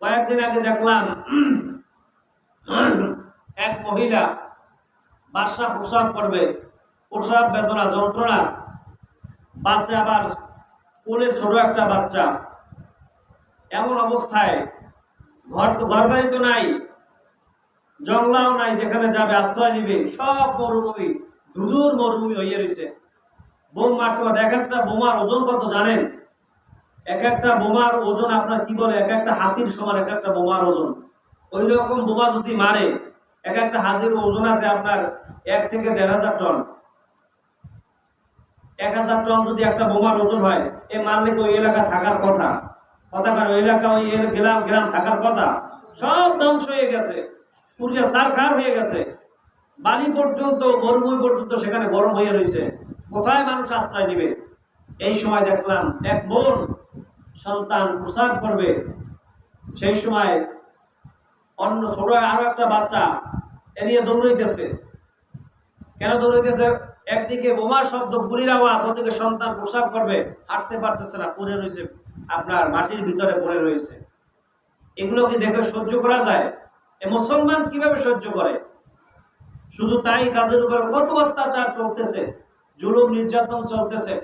কয়েকদিন আগে দেখলাম, এক মহিলা বাসা প্রসাব করবে, প্রসাব বেদনা, যন্ত্রণা। বাসে আবার কোলে ছোট একটা বাচ্চা। এমন অবস্থায় ঘর তো ঘর বাড়ি তো নাই, জঙ্গলাও নাই, যেখানে যাবে আশ্রয় নিবে। সব মরুভূমি ধুধুর মরুভূমি হইয়া রয়েছে বোম মারতে এক একটা বোমার ওজন কত জানেন? এক একটা বোমার ওজন আপনার কি বলে? এক একটা হাতির সমান এক একটা বোমার ওজন। ওই রকম বোমা যদি মারে, এক একটা হাজির ওজন আছে আপনার এক থেকে দেড় হাজার টন। এক হাজার টন যদি একটা বোমার ওজন হয়, এ মারলে ওই এলাকা থাকার কথা? কথা কার ওই এলাকা ওই গ্রাম গ্রাম থাকার কথা? সব ধ্বংস হয়ে গেছে। পুরিয়া সারকার হয়ে গেছে। বালি পর্যন্ত মরুভূমি পর্যন্ত সেখানে গরম হয়ে রয়েছে কোথায় মানুষ আশ্রয় নিবে? এই সময় দেখলাম এক বোন সন্তান প্রসাদ করবে। সেই সময় অন্য ছোট আরও একটা বাচ্চা এ নিয়ে দৌড়াইতেছে। কেন দৌড়াইতেছে? একদিকে বোমা শব্দ, গুলির আওয়াজ ওদিকে সন্তান প্রসাব করবে। হাঁটতে পারতেছে না, পড়ে রয়েছে, আপনার মাটির ভিতরে পড়ে রয়েছে। এগুলো কি দেখে সহ্য করা যায়? এ মুসলমান কীভাবে সহ্য করে? শুধু তাই তাদের উপর কত অত্যাচার চলতেছে, জুলুম, নির্যাতন চলতেছে।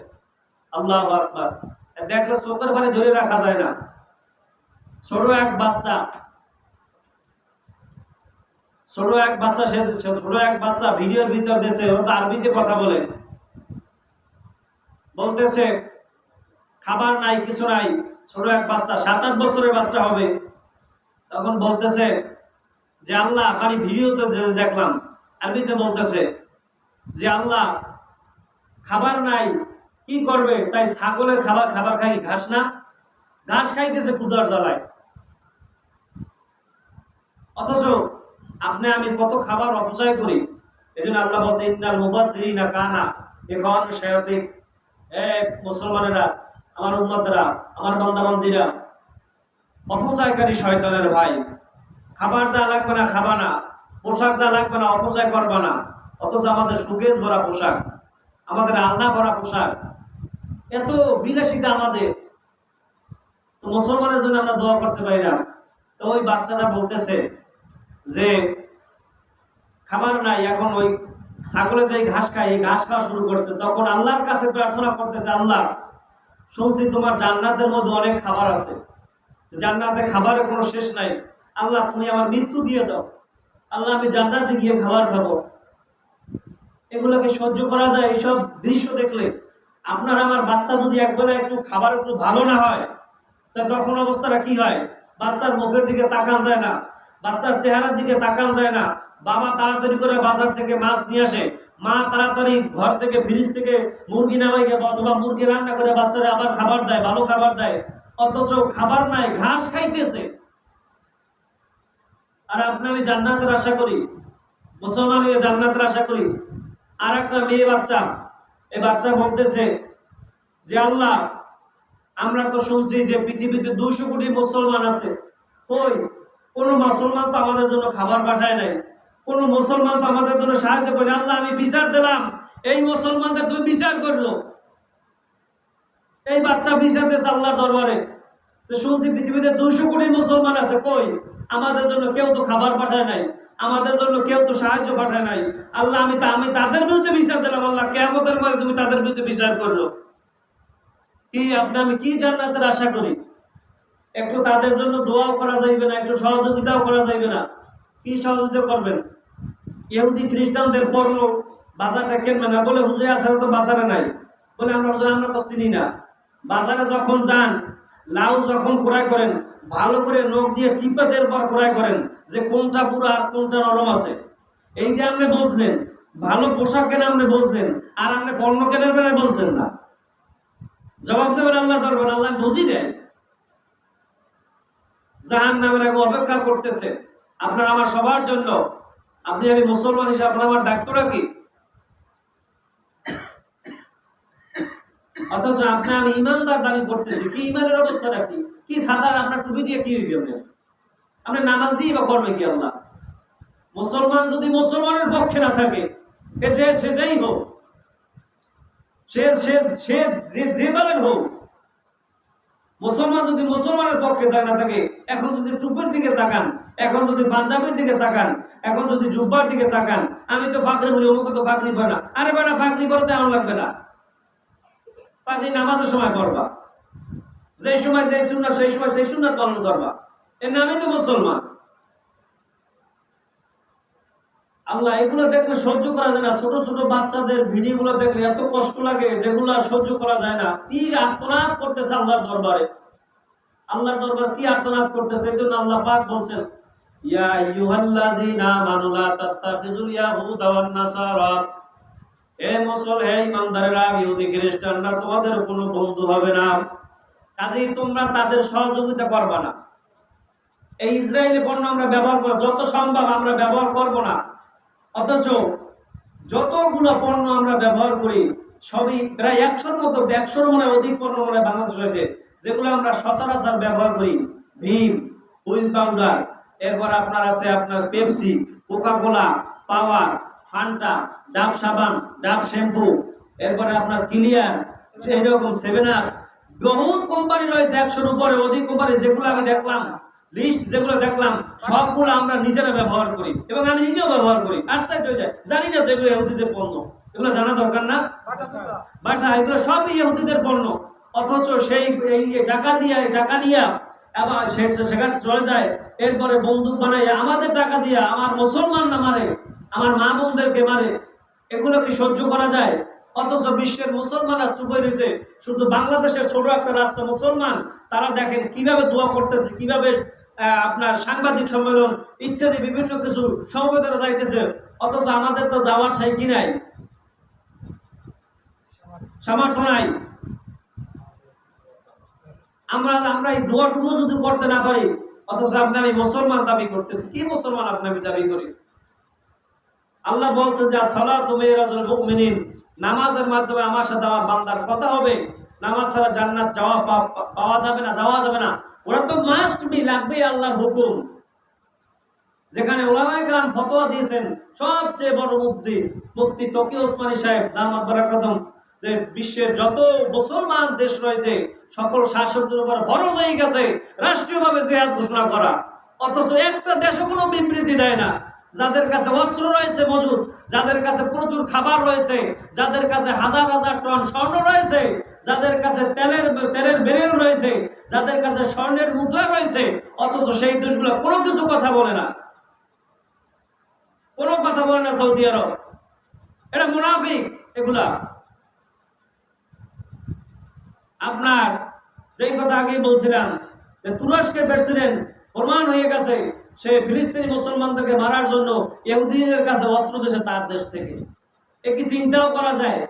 আল্লাহ আকবার। দেখলে চোখের পানি ধরে রাখা যায় না। ছোট এক বাচ্চা। ছোট এক বাচ্চা সে ছোট এক বাচ্চা ভিডিওর ভিতর দেশে ও তো আরবিতে কথা বলে। বলতেছে, খাবার নাই, কিছু নাই, ছোট এক বাচ্চা সাত আট বছরের বাচ্চা হবে। তখন বলতেছে, যে আল্লাহ, আমি ভিডিওতে দেখলাম। আরবিতে বলতেছে, যে আল্লাহ, খাবার নাই কি করবে? তাই ছাগলের খাবার খাবার খাই, ঘাস না। ঘাস খাইতেছে ক্ষুদার জ্বালায়। অথচ আপনি, আমি কত খাবার অপচয় করি। এই জন্য আল্লাহ বলছে, ইন্নাল মুবাসিরিনা কানা। এখন এ মুসলমানেরা, আমার উম্মতরা, আমার বান্দাবান্দিরা, অপচয়কারী শয়তানের ভাই। খাবার যা লাগবে না, খাবা না। পোশাক যা লাগবে না, অপচয় করবা না। অথচ আমাদের সুকেশ ভরা পোশাক, আমাদের আলনা ভরা পোশাক এত বিলাসিতা আমাদের। মুসলমানের জন্য আমরা দোয়া করতে পারি না। তো ওই বাচ্চাটা বলতেছে যে, খাবার নাই, এখন ওই ছাগলে যে ঘাস খায়, এই ঘাস খাওয়া শুরু করছে। তখন আল্লাহর কাছে প্রার্থনা করতেছে, আল্লাহ, শুনছি তোমার জান্নাতের মধ্যে অনেক খাবার আছে। জান্নাতে খাবারের কোনো শেষ নাই। আল্লাহ, তুমি আমার মৃত্যু দিয়ে দাও। আল্লাহ, আমি জান্নাতে গিয়ে খাবার খাব। এগুলোকে সহ্য করা যায়, এইসব দৃশ্য দেখলে। আপনার আমার বাচ্চা যদি একবেলা একটু খাবার একটু ভালো না হয়, তা তখন অবস্থাটা কি হয়? বাচ্চার মুখের দিকে তাকান যায় না, বাচ্চার চেহারার দিকে তাকান যায় না। বাবা তাড়াতাড়ি করে বাজার থেকে মাছ নিয়ে আসে, মা তাড়াতাড়ি ঘর থেকে ফ্রিজ থেকে মুরগি নামাই অথবা মুরগি রান্না করে বাচ্চারা আবার খাবার দেয়, ভালো খাবার দেয়। অথচ খাবার নাই, ঘাস খাইতেছে। আর আপনি আমি জান্নাতের আশা করি, মুসলমান জান্নাতের আশা করি আর একটা মেয়ে বাচ্চা এই বাচ্চা বলতেছে যে, আল্লাহ, আমরা তো শুনছি যে পৃথিবীতে দুশো কোটি মুসলমান আছে। কই? কোন মুসলমান তো আমাদের জন্য খাবার পাঠায় নাই। কোন মুসলমান তো আমাদের জন্য সাহায্য করে আল্লাহ, আমি বিচার দিলাম। এই মুসলমানদের তুমি বিচার করল। এই বাচ্চা বিচার দিয়েছে আল্লাহর দরবারে। তো শুনছি পৃথিবীতে দুশো কোটি মুসলমান আছে। কই? আমাদের জন্য কেউ তো খাবার পাঠায় নাই। আমাদের জন্য কেউ তো সাহায্য পাঠায় নাই। আল্লাহ, আমি তা আমি তাদের বিরুদ্ধে বিচার দিলাম, আল্লাহ কেমতের পরে তুমি তাদের বিরুদ্ধে বিচার করল। কি আপনি আমি কি জান্নাতের আশা করি? একটু তাদের জন্য দোয়াও করা যাইবে না, একটু সহযোগিতাও করা যাইবে না। কি সহযোগিতা করবেন? ইহুদি খ্রিস্টানদের পণ্য বাজারে কিনবে না বলে হুজুর আছে তো বাজারে নাই। বলে আমরা আমরা তো চিনি না। বাজারে যখন যান লাউ যখন ক্রয় করেন, ভালো করে নখ দিয়ে টিপে দেওয়ার পর ক্রয় করেন যে কোনটা পুরো আর কোনটা নরম আছে। এইটা আপনি বুঝলেন, ভালো পোশাক কেনে আপনি বুঝলেন, আর আপনি পণ্য কেনার বেলায় বুঝলেন না। জবাব দেবেন আল্লাহ দরবার, আল্লাহ বুঝি দেয় জাহান নামের আগে অপেক্ষা করতেছে আপনার আমার সবার জন্য, আপনি আমি মুসলমান হিসেবে, আপনার আমার ডাক্তাররা কি? অথচ আপনি আমি ইমানদার দাবি করতেছি কি? ইমানের অবস্থাটা কি? কি সাদা আপনার টুপি দিয়ে কি হইবে আপনি আপনি নামাজ দিয়ে বা করবে কি আল্লাহ? মুসলমান যদি মুসলমানের পক্ষে না থাকে, সে সে যাই হোক, সে সে সে হোক, মুসলমান যদি মুসলমানের পক্ষে না থাকে, এখন যদি টুপের দিকে তাকান, এখন যদি পাঞ্জাবের দিকে তাকান, এখন যদি জুব্বার দিকে তাকান, আমি তো পাকড়ি বলি অমুক তো পাকড়ি পরে না। আরে বেটা পাকড়ি পরতে আমার লাগবে না। পাকড়ি নামাজের সময় করবা যেই সময় যেই সুন্নাত, সেই সময় সেই সুন্নাত পালন করবা। এর নামই তো মুসলমান। আল্লাহ, এগুলো দেখলে সহ্য করা যায় না। ছোট ছোট বাচ্চাদের ভিডিওগুলো দেখলে এত কষ্ট লাগে, যেগুলো সহ্য করা যায় না। কি আত্মনাদ করতেছে আল্লাহর দরবারে? আল্লাহর দরবার কি আত্মনাদ করতেছে? এই জন্য আল্লাহ পাক বলছেন, ইয়া আইয়ুহাল্লাযীনা আমানু লা তাত্তাখিযুল ইয়াহুদা ওয়ান নাসারা। হে মুসল হে ইমানদারেরা, ইহুদি খ্রিস্টানরা, তোমাদের কোনো বন্ধু হবে না। কাজেই তোমরা তাদের সহযোগিতা করবা না। এই ইসরায়েলি পণ্য আমরা ব্যবহার করব যত সম্ভব আমরা ব্যবহার করব না। অথচ যতগুলো পণ্য আমরা ব্যবহার করি, সবই প্রায় একশোর মতো, একশোর মনে অধিক পণ্য মনে বাংলাদেশ রয়েছে, যেগুলো আমরা সচরাচর ব্যবহার করি। ভীম, হুইল পাউডার, এরপর আপনার আছে আপনার Pepsi Coca Cola power, Fanta ডাব সাবান, ডাব শ্যাম্পু, এরপরে আপনার ক্লিয়ার, এইরকম সেভেন আপ বহুত কোম্পানি রয়েছে একশোর উপরে, অধিক কোম্পানি যেগুলো আমি দেখলাম লিস্ট যেগুলো দেখলাম, সবগুলো আমরা নিজেরা ব্যবহার করি এবং আমি নিজেও ব্যবহার করি। আর চাইতে হয়ে যায় জানি না এগুলো ইহুদিদের পণ্য। এগুলো জানা দরকার না? বাটা এগুলো সবই ইহুদিদের পণ্য। অথচ সেই টাকা দিয়া টাকা দিয়া, আবার সেখানে চলে যায়, এরপরে বন্দুক বানায়, আমাদের টাকা দিয়া, আমার মুসলমান না মারে, আমার মা বোনদেরকে মারে এগুলো কি সহ্য করা যায়? অথচ বিশ্বের মুসলমানরা চুপ রয়েছে শুধু বাংলাদেশের ছোট একটা রাষ্ট্র মুসলমান, তারা দেখেন কীভাবে দোয়া করতেছে, কীভাবে আপনার সাংবাদিক সম্মেলন ইত্যাদি বিভিন্ন কিছু সমবেদনা যাইতেছে। অথচ আমাদের তো যাওয়ার সেই কি নাই? সামর্থ্য নাই। আমরা আমরা এই দোয়াটুকু যদি করতে না পারি, অথচ আপনি আমি মুসলমান দাবি করতেছি। কি মুসলমান আপনি আমি দাবি করি? আল্লাহ বলছে যা সালা তুমি রাজুল নামাজের মাধ্যমে আমার সাথে আমার বান্দার কথা হবে। নামাজ ছাড়া জান্নাত যাওয়া পাওয়া যাবে না, যাওয়া যাবে না। ওরা তো মাস্ট বি লাগবে আল্লাহর হুকুম। যেখানে ওলামায়ে গ্রাম ফতোয়া দিয়েছেন, সবচেয়ে বড় মুফতি মুফতি তকি ওসমানী সাহেব দামাত বারাকাতুম যে বিশ্বের যত মুসলমান দেশ রয়েছে, সকল শাসকদের উপর বড় হয়ে গেছে রাষ্ট্রীয়ভাবে জেহাদ ঘোষণা করা। অথচ একটা দেশও কোনো বিবৃতি দেয় না। যাদের কাছে অস্ত্র রয়েছে মজুদ, যাদের কাছে প্রচুর খাবার রয়েছে, যাদের কাছে হাজার হাজার টন স্বর্ণ রয়েছে, যাদের কাছে তেলের তেলের বেরেল রয়েছে, যাদের কাছে স্বর্ণের মুদ্রা রয়েছে, অথচ সেই দেশগুলো কোনো কিছু কথা বলে না। কোনো কথা বলে না সৌদি আরব। এটা মুনাফিক এগুলা। আপনার যেই কথা আগে বলছিলাম, যে তুরস্কের প্রেসিডেন্ট প্রমাণ হয়ে গেছে সে ফিলিস্তিনি মুসলমানদেরকে মারার জন্য ইহুদিদের কাছে অস্ত্র দেশে তার দেশ থেকে। এ কি চিন্তাও করা যায়?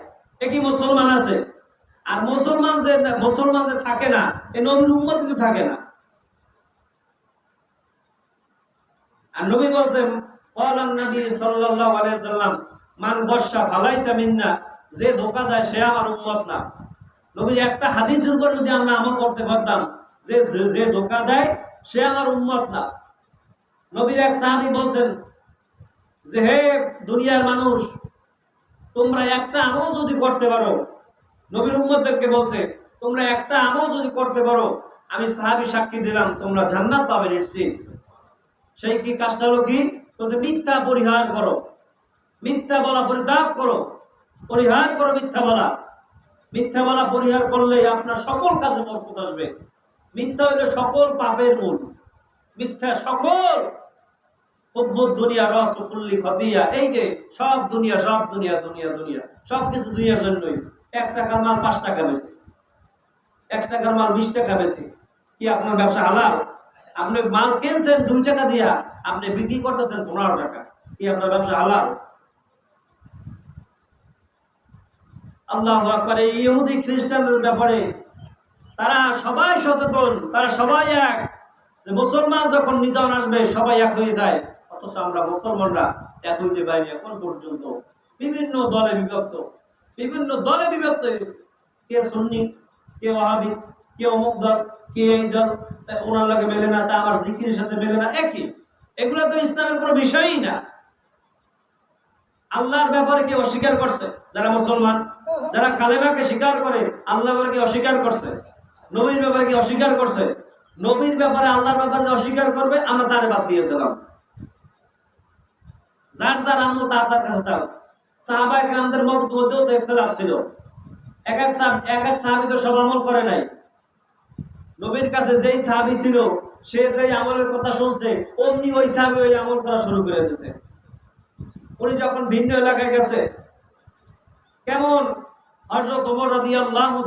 এ কি মুসলমান আছে? আর মুসলমান যে মুসলমান যে থাকে না, এ নবীর উম্মতি তো থাকে না। আর নবী বলছেন যে ধোকা দেয় সে আমার উম্মত না। নবীর একটা হাদিসের উপর যদি আমরা আমল করতে পারতাম যে ধোকা দেয় সে আমার উম্মত না। নবীর এক সাহাবী বলছেন যে, হে দুনিয়ার মানুষ, তোমরা একটা আমল যদি করতে পারো, নবীর উম্মতদেরকে বলছে, তোমরা একটা আমল যদি করতে পারো, আমি সাহাবী সাক্ষী দিলাম, তোমরা জান্নাত পাবে নিশ্চিত। সেই কি কাজটা হলো কি? বলছে, মিথ্যা পরিহার করো, মিথ্যা বলা পরিত্যাগ করো, পরিহার করো মিথ্যা বলা। মিথ্যা বলা পরিহার করলে আপনার সকল কাজে বরকত আসবে। মিথ্যা হইলে সকল পাপের মূল। মিথ্যা সকল এই যে সব দুনিয়া, সব কিছু ব্যবসা আপনি বিক্রি করতেছেন পনেরো টাকা। কি আপনার ব্যবসা হালাল? আল্লাহ আকবার ইহুদি খ্রিস্টানদের ব্যাপারে তারা সবাই সচেতন, তারা সবাই এক। মুসলমান যখন নিধন আসবে, সবাই এক হয়ে যায়। অথচ আমরা মুসলমানরা এক হইতে পারিনি এখন পর্যন্ত। বিভিন্ন দলে বিভক্ত। বিভিন্ন দলে বিভক্ত হয়েছে কে সুন্নি, কে ওহাবি কে অমুক দল, কে এই দল ওনার লাগে মেলে না, তা আমার জিকিরের সাথে মেলে না, একই। এগুলো তো ইসলামের কোনো বিষয়ই না। আল্লাহর ব্যাপারে কে অস্বীকার করছে? যারা মুসলমান, যারা কালেমাকে স্বীকার করে আল্লাহ কে অস্বীকার করছে? নবীর ব্যাপারে কি অস্বীকার করছে? নবীর ব্যাপারে আল্লাহর ব্যাপারে অস্বীকার করবে, আমরা তারে বাদ দিয়ে দিলাম। যার যার তার তার কাছে দাও সাহাবা একরামদের মধ্যেও ছিল। এক এক এক এক সাহাবি তো সব আমল করে নাই। নবীর কাছে যেই সাহাবি ছিল, সে যেই আমলের কথা শুনছে, অমনি ওই সাহাবি ওই আমল করা শুরু করে দিয়েছে। উনি যখন ভিন্ন এলাকায় গেছে, কেমন? হযরত ওমর রাদিয়াল্লাহু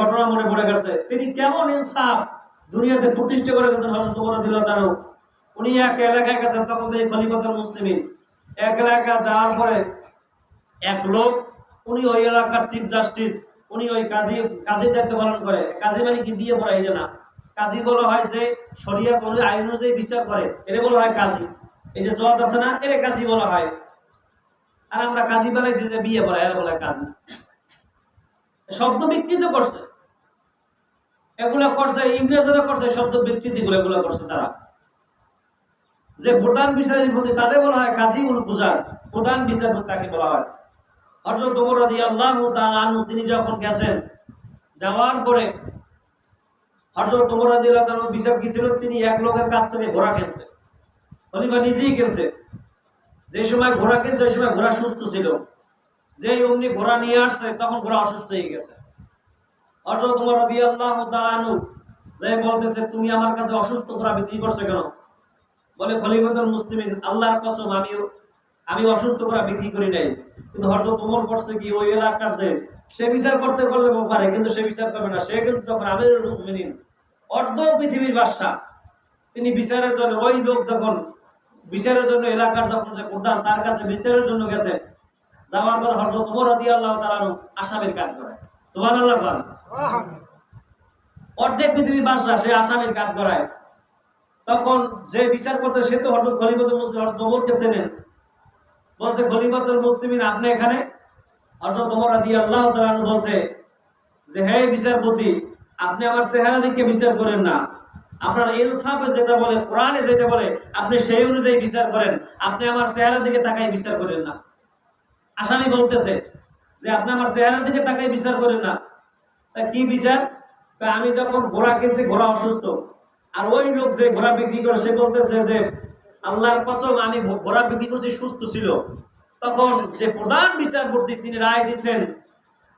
ঘটনা মনে পড়ে গেছে। তিনি কেমন ইনসাফ দুনিয়াতে প্রতিষ্ঠা করে গেছেন হযরত ওমর উনি এক এলাকায় গেছেন, তখন তিনি খলিফাতুল মুসলিমিন। এক এলাকা যাওয়ার পরে এক লোক, উনি ওই এলাকার চিফ জাস্টিস উনি ওই কাজী কাজী দায়িত্ব পালন করে। কাজী মানে কি? বিয়ে পড়া এটা না। কাজী বলা হয় যে শরিয়াত অনুযায়ী আইন অনুযায়ী বিচার করে। এটা বলা হয় কাজী। এই যে জজ আছে না এর কাজী বলা হয়। আর আমরা কাজী বানাইছি যে বিয়ে পড়া এর বলা কাজী। শব্দ বিকৃত করছে। এগুলা করছে, ইংরেজরা করছে, শব্দ বিকৃতি গুলো এগুলো করছে তারা। যে প্রধান বিচারপতি তাদের বলা হয় কাজী উল গুজার প্রধান বিচারপতি তাকে বলা হয়। হযরত ওমর আনহু, তিনি যখন গেছেন, যাওয়ার পরে হযরত ওমর রাদিয়াল্লাহু তাআলা বিচার ছিল? তিনি এক লোকের কাছ থেকে ঘোড়া কিনছে খলিফা নিজেই কিনছে। যে সময় ঘোড়া কিনছে, ওই সময় ঘোড়া সুস্থ ছিল। যেই অমনি ঘোড়া নিয়ে আসছে, তখন ঘোড়া অসুস্থ হয়ে গেছে। হযরত ওমর রাদিয়াল্লাহু তাআলা আনহু যে বলতেছে, তুমি আমার কাছে অসুস্থ ঘোড়া বিক্রি করছ কেন? বলে খলিফাতুল মুসলিমিন আল্লাহর কসম আমি আমি অসুস্থ করা বিক্রি করি নাই। কিন্তু হযরত ওমর করছে কি ওই এলাকার যে সে বিচার করতে পারলে পারে কিন্তু সে বিচার করবে না। সে কিন্তু তখন আমিরুল মুমিনিন অর্ধ পৃথিবীর বাদশা তিনি বিচারের জন্য ওই লোক যখন বিচারের জন্য এলাকার যখন যে প্রধান তার কাছে বিচারের জন্য গেছে যাওয়ার পর হযরত ওমর রাদিয়াল্লাহু তাআলা আসামির কাজ করে। সুবহানাল্লাহ বলেন। অর্ধেক পৃথিবীর বাদশা সে আসামির কাজ করায়। তখন যে বিচার করতে সে তো হযরত খলিফাতুল মুসলিম, হযরত ওমরকে চেনেন। বলছে, খলিফাতুল মুসলিমিন আপনি এখানে? হযরত ওমর রাদিয়াল্লাহু তাআলা আনহু বলছে, যে হে বিচারপতি, আপনি আমার চেহারা দিকে বিচার করেন না। আপনার ইনসাফে যেটা বলে, কোরআনে যেটা বলে, আপনি সেই অনুযায়ী বিচার করেন। আপনি আমার চেহারা দিকে তাকাই বিচার করেন না। আসামি বলতেছে যে, আপনি আমার চেহারা দিকে তাকাই বিচার করেন না। তা কি বিচার? আমি যখন ঘোড়া কিনছি, ঘোড়া অসুস্থ। আর ওই লোক যে ঘোড়া বিক্রি করে, সে বলতেছে যে, আল্লাহর কসম, আমি ঘোড়া বিক্রি করছি, সুস্থ ছিল। তখন সে প্রধান বিচারপতি, তিনি রায় দিচ্ছেন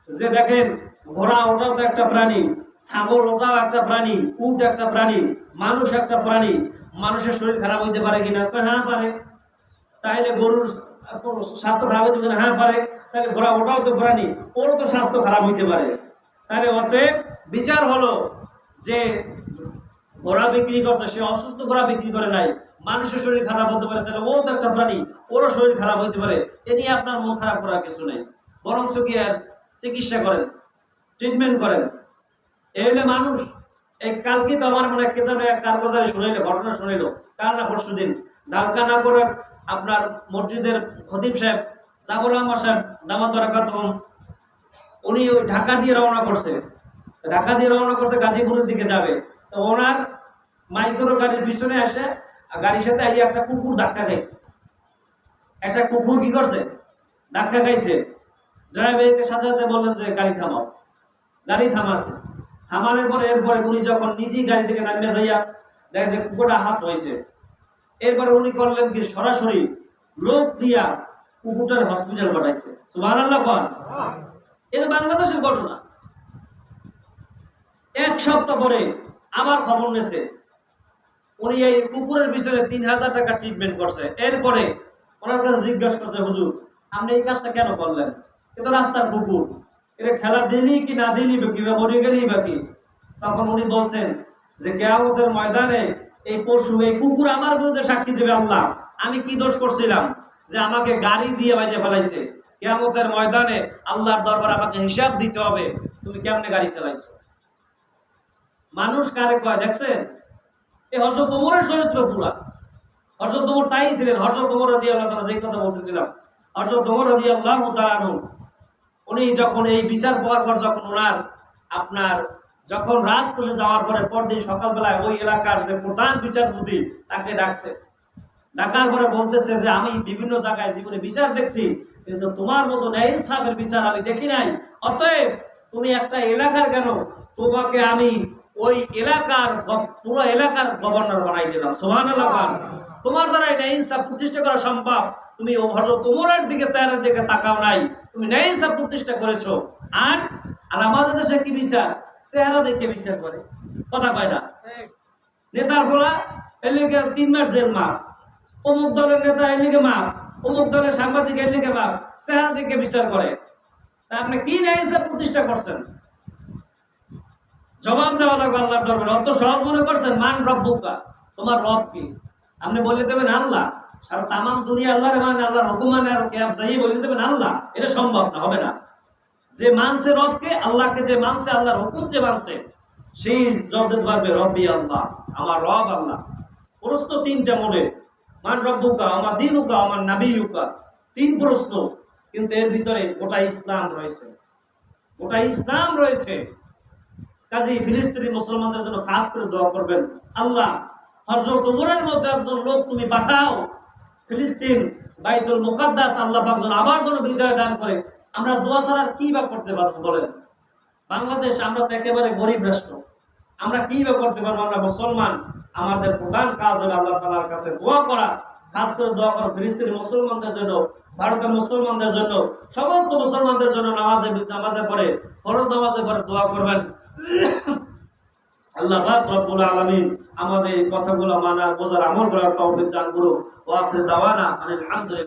যে, দেখেন, ঘোড়া ওটাও তো একটা প্রাণী, ছাগল ওটাও একটা প্রাণী, উট একটা প্রাণী, মানুষ একটা প্রাণী, মানুষের শরীর খারাপ হইতে পারে কিনা? হ্যাঁ পারে। তাহলে গরুর স্বাস্থ্য খারাপ হইতে পারে হ্যাঁ পারে। তাহলে ঘোড়া ওটাও তো প্রাণী, ওরও তো স্বাস্থ্য খারাপ হইতে পারে। তাহলে অতএব বিচার হলো যে ঘোড়া বিক্রি করছে, সে অসুস্থ ঘোড়া বিক্রি করে নাই। মানুষের শরীর খারাপ হতে পারে, তাহলে ও তো একটা প্রাণী, ওরও শরীর খারাপ হতে পারে। এ নিয়ে আপনার মন খারাপ করার কিছু নেই। বরং কি আর চিকিৎসা করেন ট্রিটমেন্ট করেন। এই হলে মানুষ, এই কালকে তো আমার মনে কে জানে কার বাজারে শুনাইলো, ঘটনা শুনাইলো। কাল না পরশু দিন ডালকানা করে আপনার মসজিদের খতিব সাহেব, জাবর রহমান সাহেব, দামাত বারাকাত উনি ঢাকা দিয়ে রওনা করছে। ঢাকা দিয়ে রওনা করছে গাজীপুরের দিকে যাবে। তো ওনার মাইক্রো গাড়ির পিছনে আসে আর গাড়ির সাথে এই একটা কুকুর ধাক্কা খাইছে। একটা কুকুর কি করছে? ধাক্কা খাইছে। ড্রাইভারকে সাথে সাথে বললেন যে গাড়ি থামাও। গাড়ি থামাছে। থামানোর পরে এরপরে উনি যখন নিজেই গাড়ি থেকে নামিয়ে যাইয়া দেখে যে কুকুরটা হাত হয়েছে। এরপরে উনি করলেন কি সরাসরি লোক দিয়া কুকুরটার হসপিটাল পাঠাইছে। সুবাহ এটা বাংলাদেশের ঘটনা। এক সপ্তাহ পরে আবার খবর নেছে উনি এই কুকুরের পিছনে তিন হাজার টাকা ট্রিটমেন্ট করছে। এরপরে ওনার কাছে জিজ্ঞাসা করছে, হুজুর, আপনি এই কাজটা কেন করলেন? এ তো রাস্তার কুকুর এটা ঠেলা দিলি কি না দিলি, বা কি বা মরে গেলি বা কি? তখন উনি বলছেন যে, কেয়ামতের ময়দানে এই পশু, এই কুকুর আমার বিরুদ্ধে সাক্ষী দেবে আল্লাহ। আমি কি দোষ করছিলাম? যে আমাকে গাড়ি দিয়ে বাইরে ফেলাইছে। কেয়ামতের ময়দানে আল্লাহর দরবার আমাকে হিসাব দিতে হবে। তুমি কেমনে গাড়ি চালাইছো? মানুষ কারে কয়, দেখছেন? এই হজরত ওমরের চরিত্র পুরা। হজরত ওমর তাই ছিলেন। হজরত ওমর রাদি আল্লাহ যেই কথা বলতেছিলাম। হজরত ওমর রাদি আল্লাহ উনি যখন এই বিচার পাওয়ার পর যখন ওনার আপনার যখন রাজকোষে যাওয়ার পরে পরদিন সকালবেলায় ওই এলাকার যে প্রধান বিচারপতি তাকে ডাকছে। ডাকার পরে বলতেছে যে, আমি বিভিন্ন জায়গায় জীবনে বিচার দেখছি, কিন্তু তোমার মতো ন্যায় ইনসাফের বিচার আমি দেখি নাই। অতএব তুমি একটা এলাকার কেন? তোমাকে আমি ওই এলাকার পুরো এলাকার গভর্নর বানাই দিলাম সোহান তোমার দ্বারা ন্যায় ইনসাফ প্রতিষ্ঠা করা সম্ভব। তুমি ও হজরত উমরের দিকে চেহারার দিকে তাকাও নাই। তুমি ন্যায় ইনসাফ প্রতিষ্ঠা করেছ। আর আর আমাদের দেশে কি বিচার? চেহারা দেখে বিচার করে। কথা কয় না? নেতার বলা এর লিগে তিন মাস জেল মাপ অমুক দলের নেতা এর লিগে মাপ অমুক দলের সাংবাদিক এর লিগে মাপ চেহারা দিকে বিচার করে। তা আপনি কি ন্যায় ইনসাফ প্রতিষ্ঠা করছেন? জবাব দেওয়া লাগবে আল্লাহর দরবারে। অত সহজ মনে করছেন, মান রব্বুকা? তোমার রব কি? আপনি বলে দেবেন, আল্লাহ। সারা তামাম দুনিয়া আল্লাহর মানে আল্লাহর হুকুম মানে আর যাই বলে দেবেন, আল্লাহ। এটা সম্ভব না, হবে না। যে মানছে রবকে, আল্লাহকে যে মানছে, আল্লাহর হুকুম যে মানছে, সেই জব দিতে পারবে, রব্বি আল্লাহ, আমার রব আল্লাহ। প্রশ্ন তিনটা মনে মান রব রব্বুকা? আমার দিনুকা? আমার নাবিউকা তিন প্রশ্ন, কিন্তু এর ভিতরে গোটা ইসলাম রয়েছে। গোটা ইসলাম রয়েছে। ফিলিস্তিনি মুসলমানদের জন্য কাজ করে দোয়া করবেন। আল্লাহ হজরত উমরের একজন লোক তুমি পাঠাও। ফিলিস্তিন বাইতুল মুকাদ্দাস আল্লাহ পাক যেন আবার যেন বিজয় দান করে। আমরা দোয়া বা করতে পারব বলেন? বাংলাদেশ আমরা তো একেবারে গরিব রাষ্ট্র। আমরা কি বা করতে পারব? আমরা মুসলমান। আমাদের প্রধান কাজ হলো আল্লাহ তালার কাছে দোয়া করা, খাস করে দোয়া করা ফিলিস্তিনি মুসলমানদের জন্য, ভারতের মুসলমানদের জন্য, সমস্ত মুসলমানদের জন্য নামাজে নামাজে পড়ে, ফরজ নামাজে পড়ে দোয়া করবেন। আল্লাহ পাক রব্বুল আলামিন আমাদের কথাগুলো মানা বোঝার আমল করার তৌফিক দান করুক। ওয়া আখির দাওয়ানা আলহামদুলিল্লাহ